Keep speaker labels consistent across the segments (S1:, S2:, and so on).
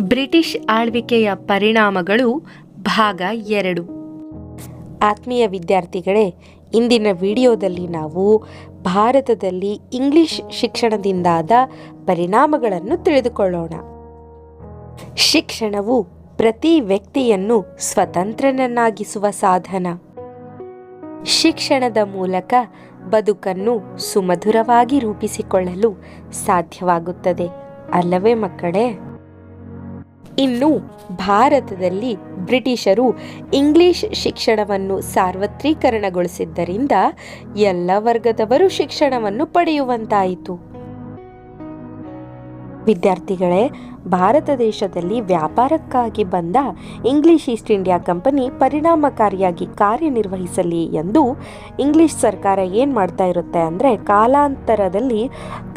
S1: British ಆಳ್ವಿಕೆಯ ಪರಿಣಾಮಗಳು ಭಾಗ ಎರಡು. ಆತ್ಮೀಯ ವಿದ್ಯಾರ್ಥಿಗಳೇ, ಇಂದಿನ ವಿಡಿಯೋದಲ್ಲಿ ನಾವು ಭಾರತದಲ್ಲಿ ಇಂಗ್ಲಿಷ್ ಶಿಕ್ಷಣದಿಂದಾದ ಪರಿಣಾಮಗಳನ್ನು ತಿಳಿದುಕೊಳ್ಳೋಣ. ಶಿಕ್ಷಣವು ಪ್ರತಿ ವ್ಯಕ್ತಿಯನ್ನು ಸ್ವತಂತ್ರನನ್ನಾಗಿಸುವ ಸಾಧನ. ಶಿಕ್ಷಣದ ಮೂಲಕ ಬದುಕನ್ನು ಸುಮಧುರವಾಗಿ ರೂಪಿಸಿಕೊಳ್ಳಲು ಸಾಧ್ಯವಾಗುತ್ತದೆ, ಅಲ್ಲವೇ ಮಕ್ಕಳೇ? ಇನ್ನು ಭಾರತದಲ್ಲಿ ಬ್ರಿಟಿಷರು ಇಂಗ್ಲಿಷ್ ಶಿಕ್ಷಣವನ್ನು ಸಾರ್ವತ್ರೀಕರಣಗೊಳಿಸಿದ್ದರಿಂದ ಎಲ್ಲ ವರ್ಗದವರು ಶಿಕ್ಷಣವನ್ನು ಪಡೆಯುವಂತಾಯಿತು. ವಿದ್ಯಾರ್ಥಿಗಳೇ, ಭಾರತ ದೇಶದಲ್ಲಿ ವ್ಯಾಪಾರಕ್ಕಾಗಿ ಬಂದ ಇಂಗ್ಲಿಷ್ ಈಸ್ಟ್ ಇಂಡಿಯಾ ಕಂಪನಿ ಪರಿಣಾಮಕಾರಿಯಾಗಿ ಕಾರ್ಯನಿರ್ವಹಿಸಲಿ ಎಂದು ಇಂಗ್ಲಿಷ್ ಸರ್ಕಾರ ಏನು ಮಾಡ್ತಾ ಇರುತ್ತೆ ಅಂದರೆ ಕಾಲಾಂತರದಲ್ಲಿ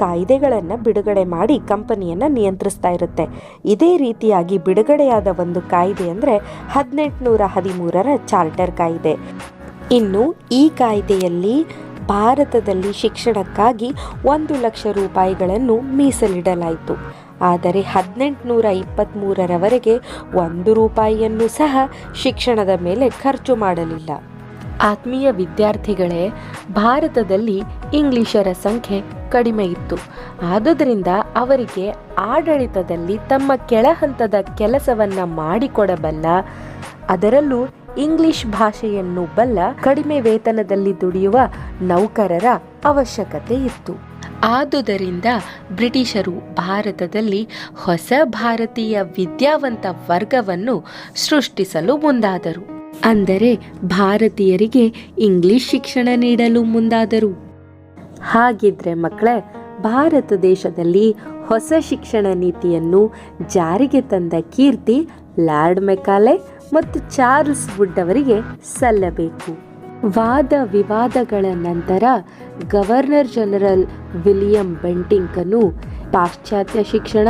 S1: ಕಾಯ್ದೆಗಳನ್ನು ಬಿಡುಗಡೆ ಮಾಡಿ ಕಂಪನಿಯನ್ನು ನಿಯಂತ್ರಿಸ್ತಾ ಇರುತ್ತೆ. ಇದೇ ರೀತಿಯಾಗಿ ಬಿಡುಗಡೆಯಾದ ಒಂದು ಕಾಯ್ದೆ ಅಂದರೆ ಹದಿನೆಂಟುನೂರ ಹದಿಮೂರರ ಚಾರ್ಟರ್ ಕಾಯ್ದೆ. ಇನ್ನು ಈ ಕಾಯ್ದೆಯಲ್ಲಿ ಭಾರತದಲ್ಲಿ ಶಿಕ್ಷಣಕ್ಕಾಗಿ ಒಂದು ಲಕ್ಷ ರೂಪಾಯಿಗಳನ್ನು ಮೀಸಲಿಡಲಾಯಿತು. ಆದರೆ ಹದಿನೆಂಟುನೂರ ಇಪ್ಪತ್ತ್ಮೂರರವರೆಗೆ ಒಂದು ರೂಪಾಯಿಯನ್ನು ಸಹ ಶಿಕ್ಷಣದ ಮೇಲೆ ಖರ್ಚು ಮಾಡಲಿಲ್ಲ. ಆತ್ಮೀಯ ವಿದ್ಯಾರ್ಥಿಗಳೇ, ಭಾರತದಲ್ಲಿ ಇಂಗ್ಲಿಷರ ಸಂಖ್ಯೆ ಕಡಿಮೆ ಇತ್ತು. ಆದುದರಿಂದ ಅವರಿಗೆ ಆಡಳಿತದಲ್ಲಿ ತಮ್ಮ ಕೆಳಹಂತದ ಕೆಲಸವನ್ನು ಮಾಡಿಕೊಡಬಲ್ಲ, ಅದರಲ್ಲೂ ಇಂಗ್ಲಿಷ್ ಭಾಷೆಯನ್ನು ಬಲ್ಲ ಕಡಿಮೆ ವೇತನದಲ್ಲಿ ದುಡಿಯುವ ನೌಕರರ ಅವಶ್ಯಕತೆ ಇತ್ತು. ಆದುದರಿಂದ ಬ್ರಿಟಿಷರು ಭಾರತದಲ್ಲಿ ಹೊಸ ಭಾರತೀಯ ವಿದ್ಯಾವಂತ ವರ್ಗವನ್ನು ಸೃಷ್ಟಿಸಲು ಮುಂದಾದರು. ಅಂದರೆ ಭಾರತೀಯರಿಗೆ ಇಂಗ್ಲಿಷ್ ಶಿಕ್ಷಣ ನೀಡಲು ಮುಂದಾದರು. ಹಾಗಿದ್ರೆ ಮಕ್ಕಳೇ ಭಾರತ ದೇಶದಲ್ಲಿ ಹೊಸ ಶಿಕ್ಷಣ ನೀತಿಯನ್ನು ಜಾರಿಗೆ ತಂದ ಕೀರ್ತಿ ಲಾರ್ಡ್ ಮೆಕಾಲೆ ಮತ್ತು ಚಾರ್ಲ್ಸ್ ವುಡ್ ಅವರಿಗೆ ಸಲ್ಲಬೇಕು. ವಾದ ವಿವಾದಗಳ ನಂತರ ಗವರ್ನರ್ ಜನರಲ್ ವಿಲಿಯಂ ಬೆಂಟಿಂಕನು ಪಾಶ್ಚಾತ್ಯ ಶಿಕ್ಷಣ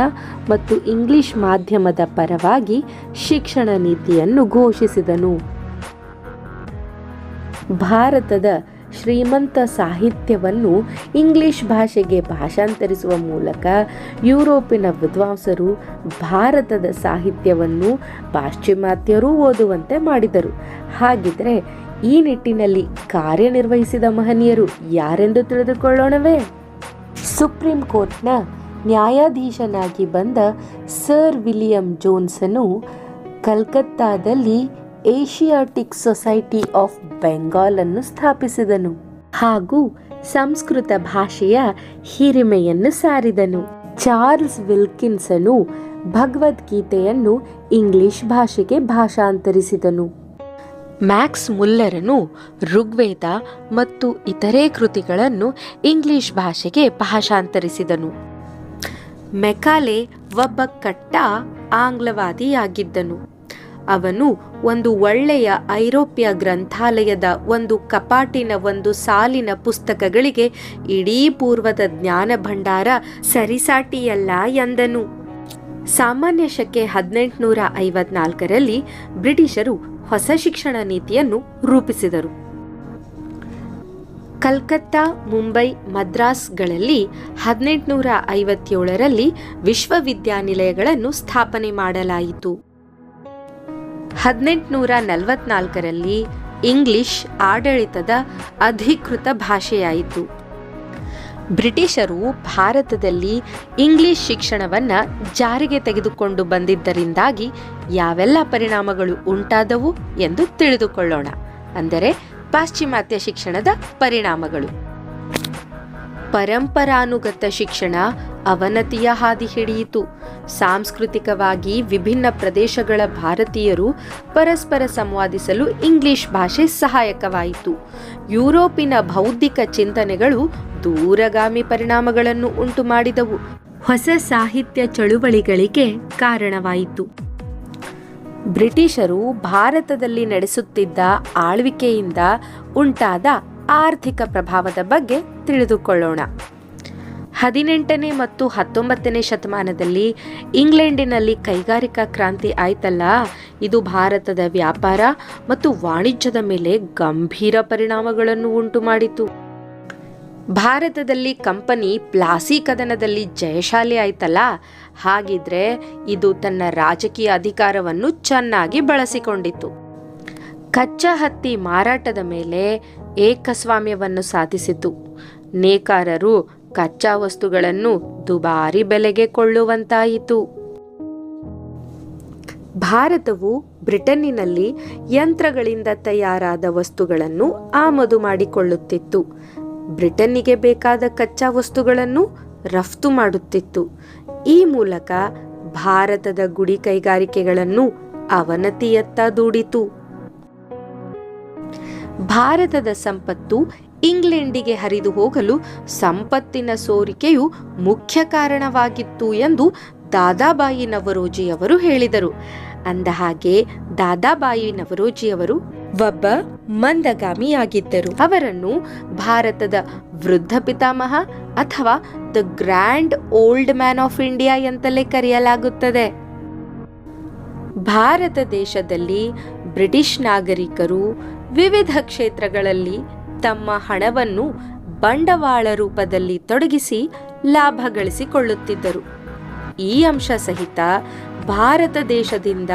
S1: ಮತ್ತು ಇಂಗ್ಲಿಷ್ ಮಾಧ್ಯಮದ ಪರವಾಗಿ ಶಿಕ್ಷಣ ನೀತಿಯನ್ನು ಘೋಷಿಸಿದನು. ಭಾರತದ ಶ್ರೀಮಂತ ಸಾಹಿತ್ಯವನ್ನು ಇಂಗ್ಲಿಷ್ ಭಾಷೆಗೆ ಭಾಷಾಂತರಿಸುವ ಮೂಲಕ ಯುರೋಪಿನ ವಿದ್ವಾಂಸರು ಭಾರತದ ಸಾಹಿತ್ಯವನ್ನು ಪಾಶ್ಚಿಮಾತ್ಯರೂ ಓದುವಂತೆ ಮಾಡಿದರು. ಹಾಗಿದ್ರೆ ಈ ನಿಟ್ಟಿನಲ್ಲಿ ಕಾರ್ಯನಿರ್ವಹಿಸಿದ ಮಹನೀಯರು ಯಾರೆಂದು ತಿಳಿದುಕೊಳ್ಳೋಣವೇ? ಸುಪ್ರೀಂ ಕೋರ್ಟ್ನ ನ್ಯಾಯಾಧೀಶನಾಗಿ ಬಂದ ಸರ್ ವಿಲಿಯಂ ಜೋನ್ಸನು ಕಲ್ಕತ್ತಾದಲ್ಲಿ ಏಷಿಯಾಟಿಕ್ ಸೊಸೈಟಿ ಆಫ್ ಬೆಂಗಾಲನ್ನು ಸ್ಥಾಪಿಸಿದನು ಹಾಗೂ ಸಂಸ್ಕೃತ ಭಾಷೆಯ ಹಿರಿಮೆಯನ್ನು ಸಾರಿದನು. ಚಾರ್ಲ್ಸ್ ವಿಲ್ಕಿನ್ಸನು ಭಗವದ್ಗೀತೆಯನ್ನು ಇಂಗ್ಲಿಷ್ ಭಾಷೆಗೆ ಭಾಷಾಂತರಿಸಿದನು. ಮ್ಯಾಕ್ಸ್ ಮುಲ್ಲರನು ಋಗ್ವೇದ ಮತ್ತು ಇತರೆ ಕೃತಿಗಳನ್ನು ಇಂಗ್ಲಿಷ್ ಭಾಷೆಗೆ ಭಾಷಾಂತರಿಸಿದನು. ಮೆಕಾಲೆ ಒಬ್ಬ ಕಟ್ಟ ಆಂಗ್ಲವಾದಿಯಾಗಿದ್ದನು. ಅವನು ಒಂದು ಒಳ್ಳೆಯ ಐರೋಪ್ಯ ಗ್ರಂಥಾಲಯದ ಒಂದು ಕಪಾಟಿನ ಒಂದು ಸಾಲಿನ ಪುಸ್ತಕಗಳಿಗೆ ಇಡೀ ಪೂರ್ವದ ಜ್ಞಾನ ಭಂಡಾರ ಸರಿಸಾಟಿಯಲ್ಲ ಎಂದನು. ಸಾಮಾನ್ಯ ಶಕೆ ಹದಿನೆಂಟುನೂರ ಐವತ್ನಾಲ್ಕರಲ್ಲಿ ಬ್ರಿಟಿಷರು ಹೊಸ ಶಿಕ್ಷಣ ನೀತಿಯನ್ನು ರೂಪಿಸಿದರು. ಕಲ್ಕತ್ತಾ, ಮುಂಬೈ, ಮದ್ರಾಸ್ಗಳಲ್ಲಿ ಹದಿನೆಂಟುನೂರ ಐವತ್ತೇಳರಲ್ಲಿ ವಿಶ್ವವಿದ್ಯಾನಿಲಯಗಳನ್ನು ಸ್ಥಾಪನೆ ಮಾಡಲಾಯಿತು. ಹದಿನೆಂಟುನೂರ ನಲವತ್ನಾಲ್ಕರಲ್ಲಿ ಇಂಗ್ಲಿಷ್ ಆಡಳಿತದ ಅಧಿಕೃತ ಭಾಷೆಯಾಯಿತು. ಬ್ರಿಟಿಷರು ಭಾರತದಲ್ಲಿ ಇಂಗ್ಲಿಷ್ ಶಿಕ್ಷಣವನ್ನು ಜಾರಿಗೆ ತೆಗೆದುಕೊಂಡು ಬಂದಿದ್ದರಿಂದಾಗಿ ಯಾವೆಲ್ಲ ಪರಿಣಾಮಗಳು ಉಂಟಾದವು ಎಂದು ತಿಳಿದುಕೊಳ್ಳೋಣ. ಅಂದರೆ ಪಾಶ್ಚಿಮಾತ್ಯ ಶಿಕ್ಷಣದ ಪರಿಣಾಮಗಳು. ಪರಂಪರಾನುಗತ ಶಿಕ್ಷಣ ಅವನತಿಯ ಹಾದಿ ಹಿಡಿಯಿತು. ಸಾಂಸ್ಕೃತಿಕವಾಗಿ ವಿಭಿನ್ನ ಪ್ರದೇಶಗಳ ಭಾರತೀಯರು ಪರಸ್ಪರ ಸಂವಾದಿಸಲು ಇಂಗ್ಲಿಷ್ ಭಾಷೆ ಸಹಾಯಕವಾಯಿತು. ಯುರೋಪಿನ ಬೌದ್ಧಿಕ ಚಿಂತನೆಗಳು ದೂರಗಾಮಿ ಪರಿಣಾಮಗಳನ್ನು ಉಂಟು ಮಾಡಿದವು ಹೊಸ ಸಾಹಿತ್ಯ ಚಳುವಳಿಗಳಿಗೆ ಕಾರಣವಾಯಿತು. ಬ್ರಿಟಿಷರು ಭಾರತದಲ್ಲಿ ನಡೆಸುತ್ತಿದ್ದ ಆಳ್ವಿಕೆಯಿಂದ ಉಂಟಾದ ಆರ್ಥಿಕ ಪ್ರಭಾವದ ಬಗ್ಗೆ ತಿಳಿದುಕೊಳ್ಳೋಣ. ಹದಿನೆಂಟನೇ ಮತ್ತು ಹತ್ತೊಂಬತ್ತನೇ ಶತಮಾನದಲ್ಲಿ ಇಂಗ್ಲೆಂಡಿನಲ್ಲಿ ಕೈಗಾರಿಕಾ ಕ್ರಾಂತಿ ಆಯ್ತಲ್ಲ? ಇದು ಭಾರತದ ವ್ಯಾಪಾರ ಮತ್ತು ವಾಣಿಜ್ಯದ ಮೇಲೆ ಗಂಭೀರ ಪರಿಣಾಮಗಳನ್ನು ಉಂಟು ಮಾಡಿತು ಭಾರತದಲ್ಲಿ ಕಂಪನಿ ಪ್ಲಾಸಿ ಕದನದಲ್ಲಿ ಜಯಶಾಲಿ ಆಯ್ತಲ್ಲ? ಹಾಗಿದ್ರೆ ಇದು ತನ್ನ ರಾಜಕೀಯ ಅಧಿಕಾರವನ್ನು ಚೆನ್ನಾಗಿ ಬಳಸಿಕೊಂಡಿತು ಕಚ್ಚಾ ಹತ್ತಿ ಮಾರಾಟದ ಮೇಲೆ ಏಕಸ್ವಾಮ್ಯವನ್ನು ಸಾಧಿಸಿತು. ನೇಕಾರರು ಕಚ್ಚಾ ವಸ್ತುಗಳನ್ನು ದುಬಾರಿ ಬೆಲೆಗೆ ಕೊಳ್ಳುವಂತಾಯಿತು. ಭಾರತವು ಬ್ರಿಟನ್ನಿನಲ್ಲಿ ಯಂತ್ರಗಳಿಂದ ತಯಾರಾದ ವಸ್ತುಗಳನ್ನು ಆಮದು ಮಾಡಿಕೊಳ್ಳುತ್ತಿತ್ತು. ಬ್ರಿಟನ್ನಿಗೆ ಬೇಕಾದ ಕಚ್ಚಾ ವಸ್ತುಗಳನ್ನು ರಫ್ತು ಮಾಡುತ್ತಿತ್ತು. ಈ ಮೂಲಕ ಭಾರತದ ಗುಡಿ ಕೈಗಾರಿಕೆಗಳನ್ನು ಅವನತಿಯತ್ತ ದೂಡಿತು. ಭಾರತದ ಸಂಪತ್ತು ಇಂಗ್ಲೆಂಡಿಗೆ ಹರಿದು ಹೋಗಲು ಸಂಪತ್ತಿನ ಸೋರಿಕೆಯು ಮುಖ್ಯ ಕಾರಣವಾಗಿತ್ತು ಎಂದು ದಾದಾಬಾಯಿ ನವರೋಜಿಯವರು ಹೇಳಿದರು. ಅಂದಹಾಗೆ ದಾದಾಬಾಯಿ ನವರೋಜಿಯವರು ಒಬ್ಬ ಮಂದಗಾಮಿಯಾಗಿದ್ದರು. ಅವರನ್ನು ಭಾರತದ ವೃದ್ಧ ಪಿತಾಮಹ ಅಥವಾ the grand old man of India ಎಂತಲೇ ಕರೆಯಲಾಗುತ್ತದೆ. ಭಾರತ ದೇಶದಲ್ಲಿ ಬ್ರಿಟಿಷ್ ನಾಗರಿಕರು ವಿವಿಧ ಕ್ಷೇತ್ರಗಳಲ್ಲಿ ತಮ್ಮ ಹಣವನ್ನು ಬಂಡವಾಳ ರೂಪದಲ್ಲಿ ತೊಡಗಿಸಿ ಲಾಭ ಗಳಿಸಿಕೊಳ್ಳುತ್ತಿದ್ದರು. ಈ ಅಂಶ ಸಹಿತ ಭಾರತ ದೇಶದಿಂದ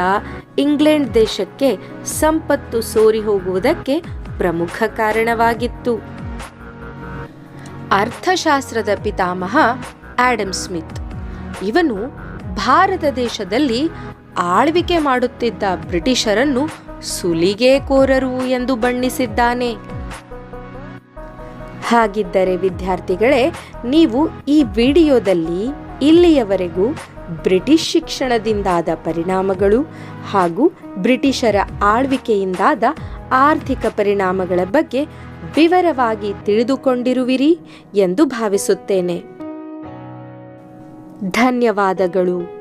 S1: ಇಂಗ್ಲೆಂಡ್ ದೇಶಕ್ಕೆ ಸಂಪತ್ತು ಸೋರಿ ಹೋಗುವುದಕ್ಕೆ ಪ್ರಮುಖ ಕಾರಣವಾಗಿತ್ತು. ಅರ್ಥಶಾಸ್ತ್ರದ ಪಿತಾಮಹ ಆಡಮ್ ಸ್ಮಿತ್. ಇವನು ಭಾರತ ದೇಶದಲ್ಲಿ ಆಳ್ವಿಕೆ ಮಾಡುತ್ತಿದ್ದ ಬ್ರಿಟಿಷರನ್ನು ಸುಲಿಗೆಕೋರರು ಎಂದು ಬಣ್ಣಿಸಿದ್ದಾನೆ. ಹಾಗಿದ್ದರೆ ವಿದ್ಯಾರ್ಥಿಗಳೇ, ನೀವು ಈ ವಿಡಿಯೋದಲ್ಲಿ ಇಲ್ಲಿಯವರೆಗೂ ಬ್ರಿಟಿಷ್ ಶಿಕ್ಷಣದಿಂದಾದ ಪರಿಣಾಮಗಳು ಹಾಗೂ ಬ್ರಿಟಿಷರ ಆಳ್ವಿಕೆಯಿಂದಾದ ಆರ್ಥಿಕ ಪರಿಣಾಮಗಳ ಬಗ್ಗೆ ವಿವರವಾಗಿ ತಿಳಿದುಕೊಂಡಿರುವಿರಿ ಎಂದು ಭಾವಿಸುತ್ತೇನೆ. ಧನ್ಯವಾದಗಳು.